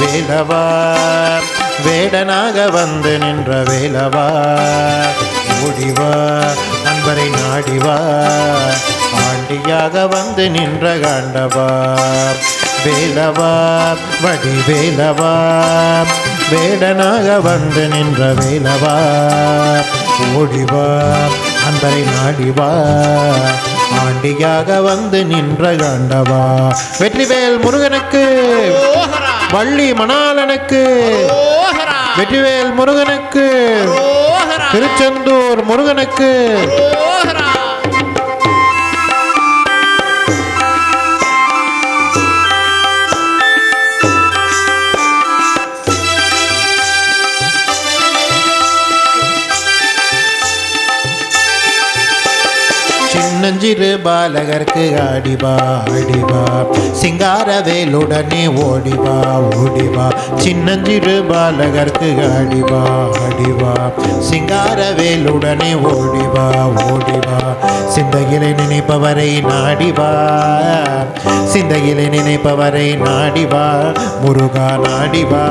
வேலவா வேடனாக வந்து நின்ற வேலவா ஓடிவா நண்பரை நாடிவா ஆண்டியாக வந்து நின்ற காண்டவா வேலவா வடி வேலவா வேடனாக வந்து நின்ற வேலவா ஓடிவா அன்பரை நாடிவா ஆண்டியாக வந்து நின்ற காண்டவா. வெற்றிவேல் முருகனுக்கு வள்ளி மணாலனுக்கு வெற்றிவேல் முருகனுக்கு திருச்செந்தூர் முருகனுக்கு சின்னஞ்சிறு பாலகர்க்கு ஆடிவா ஆடிவா. சிங்கார வேலுடனே ஓடிவா ஓடிவா. சின்னஞ்சிறு பாலகர்க்கு ஆடிவா ஆடிவா. சிங்கார வேலுடனே ஓடிவா ஓடிவா. சிந்தையிலே நினைப்பவரை நாடிவா. சிந்தையிலே நினைப்பவரை நாடிவா. முருகா நாடிவா.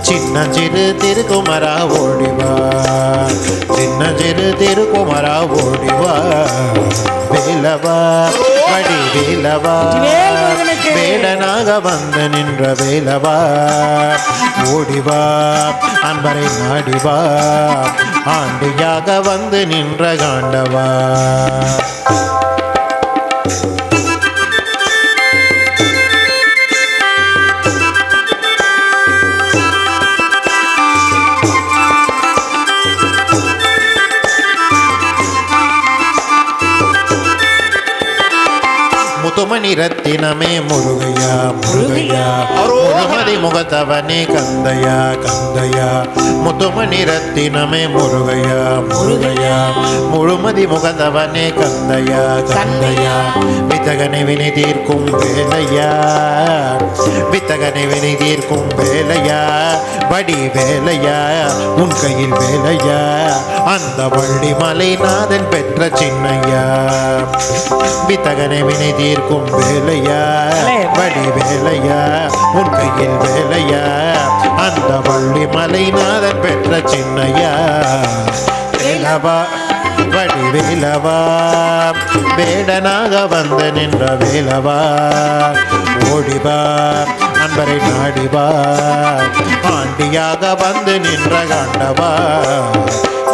சின்னஞ்சிறு திருக்குமரா ஓடிவா. சின்னஞ்சிறு திருக்குமரா ஓடிவா. வேலவா வடி வேலவா வேடனாக வந்து நின்ற வேலவா. ஓடிவா அன்பரை நாடிவா ஆண்டியாக வந்து நின்ற காண்டவா. முத்துமணி ரத்தினமே முருகையா முருகையா. முழுமதி முகத்தவனே கந்தையா கந்தையா. முத்துமணி ரத்தினமே முருகையா முருகையா. முழுமதி முகத்தவனே கந்தையா கந்தையா. வித்தகனை வினை தீர்க்கும் வேலையா. வித்தகனை வினை தீர்க்கும் வேலையா. வடி வேலையா உன் கையில் வேலையா. அந்த வள்ளி மலைநாதன் பெற்ற சின்னையா. வித்தகனை வினை தீர் தீர்க்கும் வேலையா? வடி வேலையா? உன் கையில் வேலையா? அந்த வள்ளி மலைநாதன் பெற்ற சின்னையா? வேலவா? வடி வேலவா? வேடனாக வந்து நின்ற வேலவா? ஓடிவா அன்பரை நாடிவா ஆண்டியாக வந்து நின்ற காண்டவா?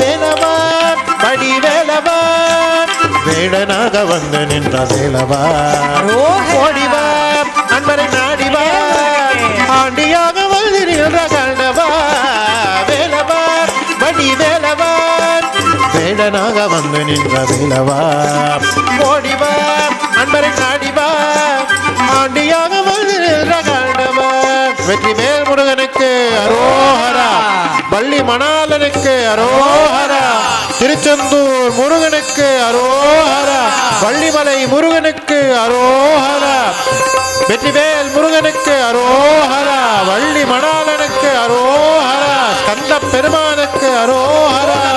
வேலவா? வடி வேலவா? வேடனாக வந்து நின்ற வேலவா ஓடிவா அன்பரை நாடிவா ஆண்டியாக வந்து நின்ற காண்டவா வேலவா வடி வேலவா வேடனாக வந்து நின்ற வேலவா ஓடிவா அன்பரை நாடிவா ஆண்டியாக வந்து நின்ற காண்டவா வெற்றி மேல் அரோஹரா பள்ளி மணாலனுக்கு அரோஹரா. திருச்செந்தூர் முருகனுக்கு அரோஹரா. வள்ளிமலை முருகனுக்கு அரோஹரா. வெற்றிவேல் முருகனுக்கு அரோஹரா. வள்ளி மணாலனுக்கு அரோஹரா. கந்த பெருமானுக்கு அரோஹரா.